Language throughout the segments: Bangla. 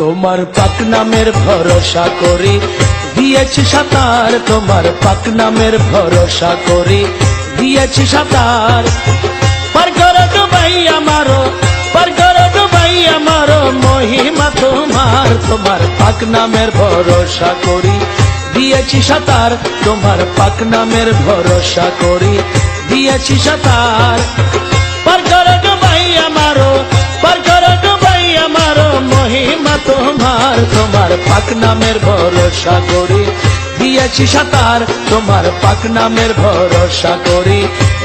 তোমার পাক নামের ভরসা করি। দিয়েছি সাঁতার, তোমার পাক নামের ভরসা করি। দিয়েছি সাঁতার। পার করো ডুবাই আমারো পার করো ডুবাই আমারো মহিমা তোমার তোমার পাক নামের ভরসা করি। দিয়েছি সাঁতার, তোমার পাক নামের ভরসা করি। দিয়েছি সাঁতার। তোমার তোমার পাক নামের ভরসা করি। দিয়েছি সাঁতার, তোমার পাক নামের ভরসা করি।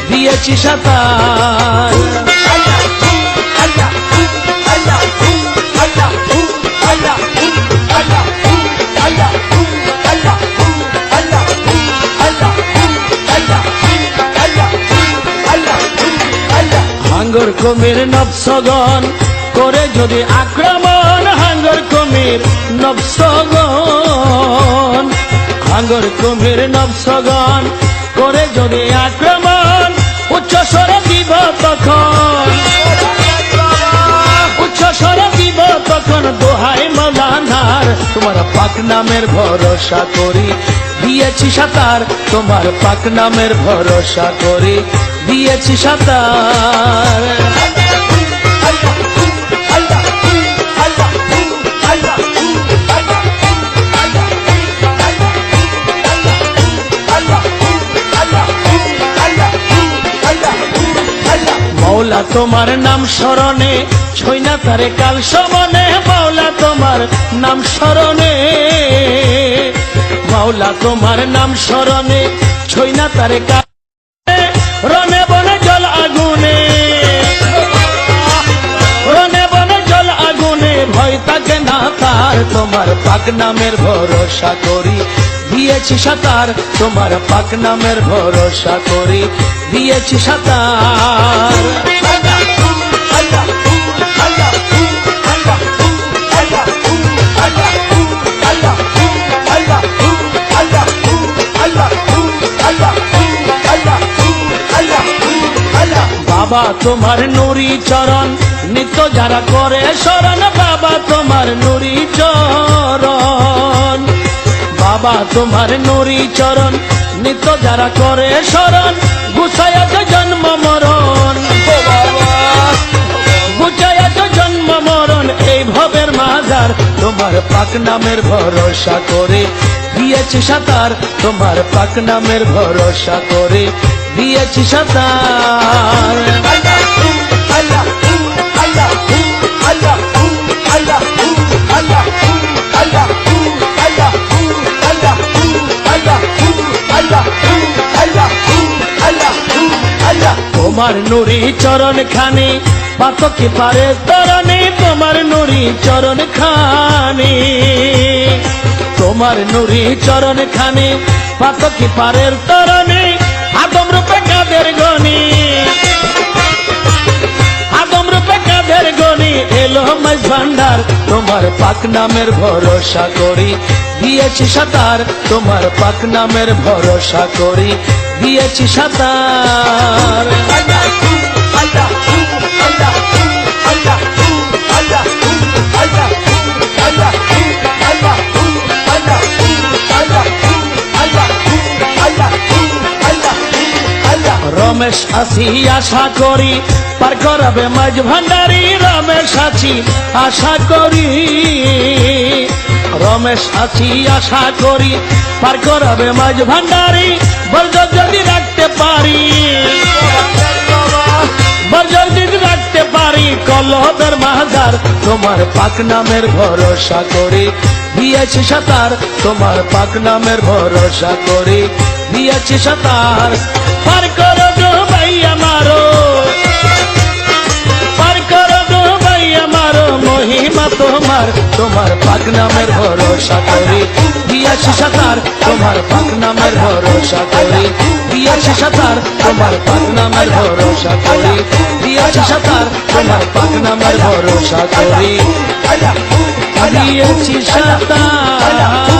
দিয়েছি সাঁতার। হাঙ্গর কমির নবসগন করে যদি আক্রমণ নবসগন হাঙ্গর কমির নবসগন করে যদি আক্রমণ, উচ্চ স্বরে দিব তখন। উচ্চ স্বরে দিব তখন দোহাই মৌলানার, তোমার পাক নামের ভরসা করি। দিয়েছি সাঁতার, তোমার পাক নামের ভরসা করি। দিয়েছি সাঁতার। মৌলা তোমার নাম স্মরণে ছইনা তারে কাল সমনে। মৌলা তোমার নাম স্মরণে মৌলা তোমার নাম স্মরণে ছইনা তারে কাল তোমার পাক নামের ভরসা করি। দিয়েছি সাঁতার, তোমার পাক নামের ভরসা করি। দিয়েছি সাঁতার। বাবা তোমার নুরি চরণ, নিত্য যারা করে শরণ, বাবা তোমার নুরি চরণ। বাবা তোমার নুরি চরণ নিত্য যারা করে শরণ গুছায়াত জন্ম মরণ গুছায়াত জন্ম মরণ এই ভবের মাজার তোমার পাক নামের ভরসা করে দিয়েছি সাঁতার তোমার পাক নামের ভরসা করে দিয়েছি সাঁতার তোমার নুরি চরণ খানি পাতকে পারে তরণে, তোমার নুরি চরণ খানি তোমার নুরি চরণ খানি পাতকে পারের তরণে, আদম রূপে কাদের গনি? আদম রূপে কাদের গনি? এলো মাঝ ভান্ডার, তোমার পাক নামের ভরসা করি। দিয়েছি সাঁতার, তোমার পাক নামের ভরসা করি। দিয়েছি সাঁতার। রমেশ আছি আশা করি পার করাবে মাঝ ভান্ডারি। রমেশ আছি আশা করি রমেশ আছি, আশা করি পার করাবে মাঝ ভান্ডারি। বর্জ যদি রাখতে পারি বর্জ যদি রাখতে পারি কলহবের মাজার তোমার পাক নামের ভরসা করি। দিয়েছি সাঁতার, তোমার পাক নামের ভরসা করি। দিয়েছি সাঁতার, পার তোমার তোমার পাক নামের ভরসা করি। বিয়াশি সাঁতার, তোমার পাক নামের ভরসা করি। বিয়াশি সাতার, তোমার পাক নামের ভরসা করি। বিয়াশি সাঁতার, তোমার পাক নামের ভরসা করি। দিয়েছি সাঁতার।